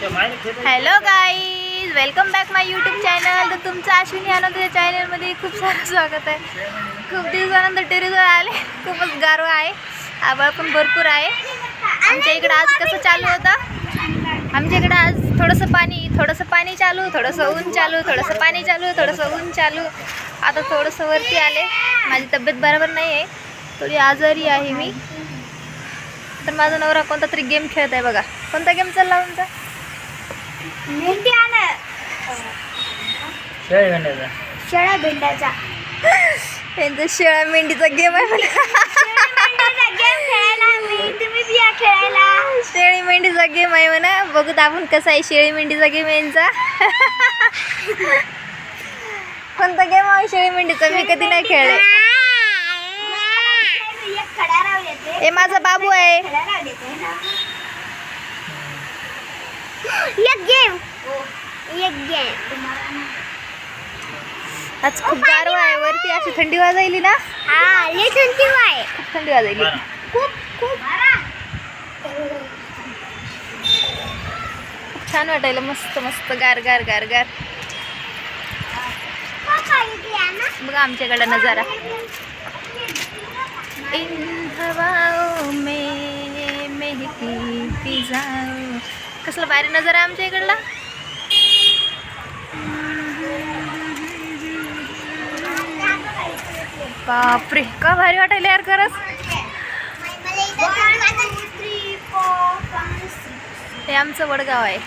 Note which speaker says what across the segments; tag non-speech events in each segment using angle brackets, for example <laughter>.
Speaker 1: Hello guys welcome back my YouTube channel तर तुमचं अश्विनी आनंद या चॅनलमध्ये खूप सारं स्वागत आहे. खूप दिवसानंतर टेरेसवर आले. खूपच गारवा आहे. आभाळ पण भरपूर आहे. आमच्या इकडं आज कसं चालू होतं? आमच्या इकडं आज थोडंसं पाणी थोडंसं पाणी चालू थोडंसं ऊन चालू थोडंसं पाणी चालू थोडंसं ऊन चालू. आता थोडंसं वरती आले. माझी तब्येत बरोबर नाही आहे. थोडी आजारी आहे मी. तर माझा नवरा कोणता तरी गेम खेळत आहे बघा. कोणता गेम चालला तुमचा?
Speaker 2: भेंड्याचा.
Speaker 3: शेळ्या भेंड्याचा.
Speaker 1: त्यांचा शेळ्या मेंढीचा गेम आहे म्हणा.
Speaker 3: गेम खेळायला मी तुम्ही बिया खेळायला.
Speaker 1: शेळी मेंढीचा गेम आहे म्हणा. बघूत आपण कसा आहे शेळी मेंढीचा गेम यांचा. कोणता गेम आहे शेळी मेंढीचा? मी कधी नाही खेळले. हे माझा बाबू आहे.
Speaker 3: एक गेम एक गेम
Speaker 1: आज खूप गारवा आहे. वरती अशी थंडी वाजायली ना?
Speaker 3: हा लय थंडी आहे
Speaker 1: खूप थंडी वाजायली.
Speaker 3: खूप खूप.
Speaker 1: खूप छान वाटायला. मस्त मस्त. गार गार गार गार. बघा आमच्याकडे नजारा. इन हवाओं में महकी फिजाओं कसला भारी नजर आहे आमच्या इकडला. बापरे का भारी वाटायला यार खरंच. हे आमचं वडगाव आहे.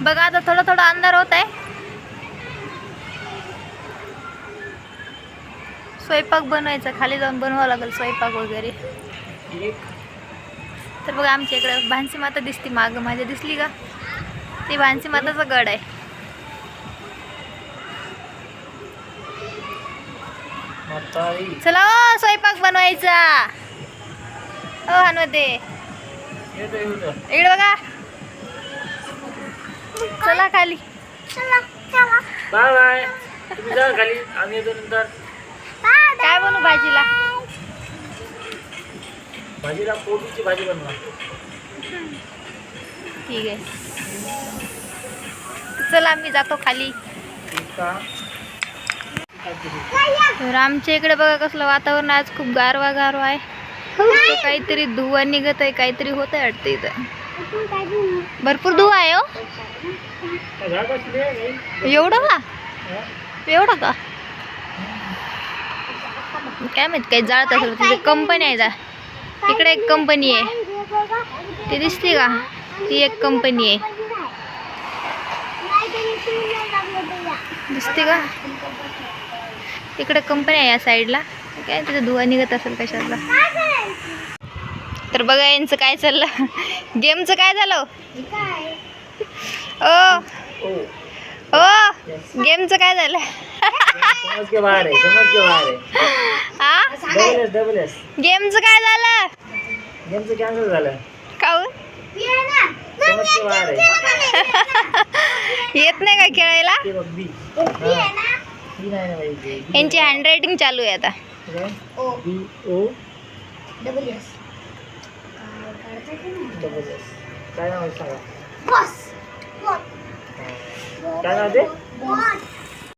Speaker 1: बघा आता थोडा थोडा अंधार होत आहे. स्वयंपाक बनवायचा खाली जाऊन बनवावं लागेल स्वयंपाक वगैरे. तर बघा आमच्या इकडे भानसी माता दिसते मागं. माझ्या दिसली का? ती भानसी माताचा गड आहे. चला ओ स्वयंपाक बनवायचा. हो
Speaker 2: येतो
Speaker 1: इकडे बघा. चला खाली.
Speaker 2: Bye bye. जा खाली. आम्ही नंतर.
Speaker 1: काय बनवू भाजीला?
Speaker 2: भाजीला कोबीची भाजी बनवा.
Speaker 1: ठीक आहे. चला मी जातो खाली. तर आमच्या इकडे बघा कसलं वातावरण आज खूप गारवा गारवा आहे काहीतरी धुवा निघत आहे काहीतरी होत आहे वाटतं इथं. भरपूर धुवा आहे हो? एवढं का? एवढं का? काय माहीत काही जाळत असेल तिथे कंपनी आहे जा. इकडे एक कंपनी आहे. ती दिसते का? ती एक कंपनी आहे. दिसते का? इकडे कंपनी आहे या साईडला काय तिथं धुवा निघत असेल कशातला? तर बघा यांचं काय चाललं? गेमचं काय झालं? ओ.
Speaker 2: ओ
Speaker 1: ओ गेमचं काय झालं?
Speaker 2: डबल एस डबल एस
Speaker 1: गेमचं काय झालं?
Speaker 2: गेमचं कॅन्सल झालं.
Speaker 1: काऊन
Speaker 2: आहे <laughs>
Speaker 1: येत नाही का खेळायला?
Speaker 2: ते बघ बी हा. बी नाही ना बाई ते. बी
Speaker 1: यांची हँड रायटिंग चालू आहे आता.
Speaker 2: काय? बी ओ डबल एस काय नाव आहे सांगा? हा. काय नाव ते?